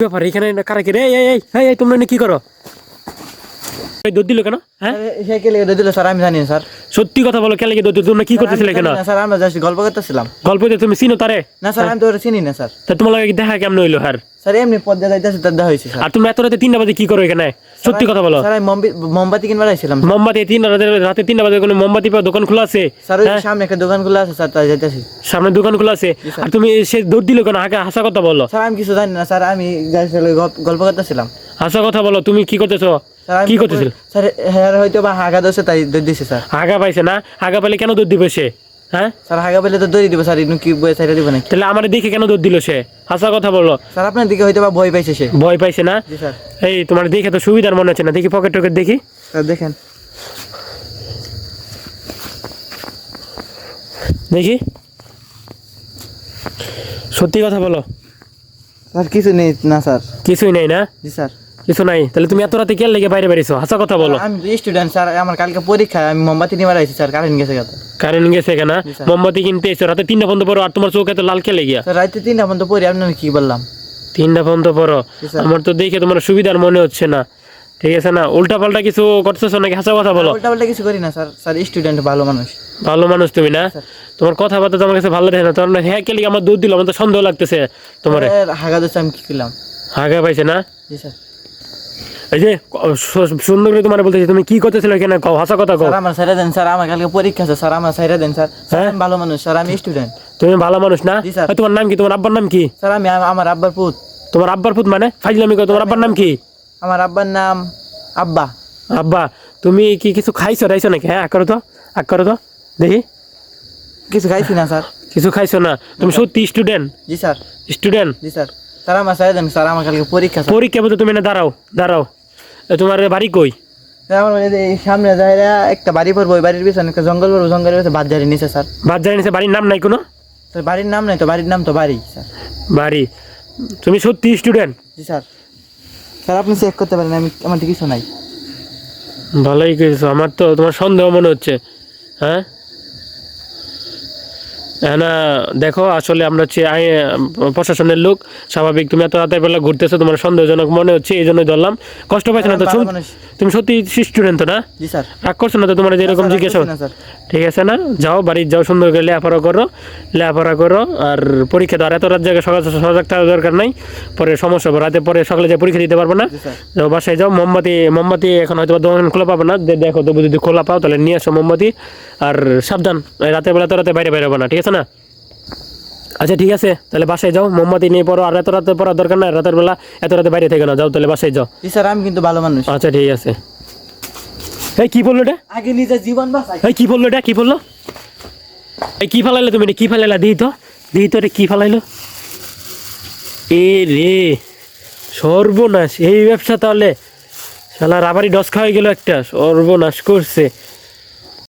ব্যাপার এখানে কারা কি? রে এই এই তোমরা কি করো? এই দুধ দিল কেন? হ্যাঁ? সে কে লেগে দিল স্যার আমি জানি না স্যার। সত্যি কথা বলো কেন দুধ তোমরা কি করতেছিলে কেন? স্যার আমরা জাস্ট গল্প করতেছিলাম। গল্প দিয়ে তুমি চিনো তারে? না স্যার আমি তো চিনি না স্যার। তা তোমার লাগে দেখা কেমন হইল হার স্যার এমনি পদ্মা যাইতেছে তার দেখা হয়েছে আর তুমি এত রাতে তিনটা বাজে কি করো এখানে? সত্যি কথা বলো। স্যার মোমবাতি কিনবার আইছিলাম মোমবাতি তিন রাতে রাতে তিনটা বাজে কোনো মোমবাতি পাওয়া দোকান খোলা আছে? স্যার ওই হ্যাঁ? সামনে একটা দোকান খোলা আছে স্যার তাই যাইতেছি। সামনে দোকান খোলা আছে। আর তুমি সে দুধ দিল কেন? আগে হাসা কথা বলো। স্যার আমি কিছু জানি না স্যার আমি গল্প করতেছিলাম। হাসা কথা বলো তুমি কি করতেছো? কি করতেছিল? স্যার হ্যাঁ হয়তো বা হাগা দোষে তাই দৌড় দিছে স্যার। হাগা পাইছে না? হাগা পাইলে কেন দুধ দিবে সে? হ্যাঁ? স্যার হাগা পেলে তো দৌড়ি দিব স্যার ইনু কি বই সাইডে দিব নাকি? তাহলে আমার দেখে কেন দুধ দিল সে? হাসা কথা বলো। স্যার আপনার দিকে হয়তো বা ভয় পাইছে সে। ভয় পাইছে না? জি স্যার। এই তোমার দেখে তো সুবিধার মনে হচ্ছে না। দেখি পকেট টকেট দেখি। স্যার দেখেন। দেখি। সত্যি কথা বলো। স্যার কিছু নেই না স্যার। কিছুই নাই না? জি স্যার। কিছু নাই। তাহলে তুমি এত রাতে কে লেগে বাইরে বেরিয়েছো হাসা কথা বলো। আমি স্টুডেন্ট স্যার আমার কালকে পরীক্ষা আমি মোমবাতি নিবার আইছি স্যার কারেন্ট গেছে কথা কারেন্ট গেছে কেনা। মোমবাতি কিনতে এসো রাতে তিনটা পর্যন্ত পড়ো আর তোমার চোখে তো লাল কে লেগিয়া স্যার রাতে তিনটা পর্যন্ত পড়ি আপনার কি বললাম? তিনটা পর্যন্ত পড়ো। আমার তো দেখে তোমার সুবিধার মনে হচ্ছে না। ঠিক আছে না? উল্টা পাল্টা কিছু করতেছো নাকি? হাসা কথা বলো। উল্টা পাল্টা কিছু করি না স্যার। স্যার স্টুডেন্ট ভালো মানুষ। ভালো মানুষ তুমি না? তোমার কথাবার্তা তো আমার কাছে ভালো লাগে না। তোমার হ্যাঁ কে আমার দুধ দিল আমার তো সন্দেহ লাগতেছে তোমার। হাগা দোষে আমি কি করলাম? আগা পাইছে না? জি স্যার। এই যে সুন্দর করে তোমার বলতেছি তুমি কি করতেছিল এখানে কও হাসা কথা কও। স্যার আমার সাইরা দেন স্যার আমার কালকে পরীক্ষা আছে স্যার আমার সাইরা দেন স্যার। স্যার? ভালো মানুষ স্যার আমি স্টুডেন্ট তুমি ভালো মানুষ না? তোমার নাম কি? তোমার আব্বার নাম কি? স্যার আমি আমার আব্বার পুত। তোমার আব্বার পুত মানে? ফাইজলামি কও তোমার আব্বার নাম কি? আমার আব্বার নাম আব্বা। আব্বা তুমি কি কিছু খাইছো রাইছো নাকি? হ্যাঁ করো তো আগ করো তো দেখি। কিছু খাইছি না স্যার। কিছু খাইছো না? তুমি সত্যি স্টুডেন্ট জি স্যার। স্টুডেন্ট জি স্যার। স্যার আমার সাইরা দেন স্যার আমার কালকে পরীক্ষা পরীক্ষা বলতে তুমি না দাঁড়াও দাঁড়াও। তোমার বাড়ি কই? আমার এই সামনে যায় একটা বাড়ি পড়ব ওই বাড়ির পিছনে একটা জঙ্গল পড়ব জঙ্গলের পিছনে বাদ জারি নিচে স্যার। বাদ নিচে বাড়ির নাম নাই কোনো? স্যার বাড়ির নাম নাই তো বাড়ির নাম তো বাড়ি স্যার। বাড়ি। তুমি সত্যি স্টুডেন্ট জি স্যার। স্যার আপনি চেক করতে পারেন আমি আমার কিছু নাই। ভালোই করেছ আমার তো তোমার সন্দেহ মনে হচ্ছে হ্যাঁ? না দেখো আসলে আমরা হচ্ছে প্রশাসনের লোক স্বাভাবিক তুমি এত রাতের বেলা ঘুরতেছো তোমার সন্দেহজনক মনে হচ্ছে এই জন্যই ধরলাম। কষ্ট পাইছো না তো? ভালো তুমি- সত্যি স্টুডেন্ট তো না? রাগ করছ না তো তোমার যেরকম জিজ্ঞেস? ঠিক আছে না? যাও বাড়ি যাও সুন্দর করে লেখাপড়া করো লেখাপড়া করো আর পরীক্ষা তো আর এত রাত জায়গায় সকাল সজাগ থাকার দরকার নাই। পরে সমস্যা হবে রাতে পরে সকালে যে পরীক্ষা দিতে পারব না। যাও বাসায় যাও মোমবাতি মোমবাতি এখন হয়তো দোকান খোলা পাবো না। দেখো তবু যদি খোলা পাও তাহলে নিয়ে আসো মোমবাতি। আর সাবধান রাতের বেলা তো রাতে বাইরে বাইরে হব না ঠিক আছে? না? আচ্ছা ঠিক আছে। তাহলে বাসায় যাও। মোমবাতি নিয়ে পড়ো। আর এত রাতে পড়ার দরকার নাই। রাতের বেলা এত রাতে বাইরে থেকে না যাও তাহলে বাসায় যাও। স্যার আমি কিন্তু ভালো মানুষ। আচ্ছা ঠিক আছে। এই কি বলল এটা? আগে নিজের জীবন বাঁচাই। এই কি বলল এটা? কি বলল? এই কি ফালাইলো তুমি কি ফালাইলা? দিই তো। দিই তো এটা কি ফালাইলো? এ রে সর্বনাশ। এই ব্যবসা তাহলে। শালা রাবারি ডস খাওয়াই গেল একটা। সর্বনাশ করছে।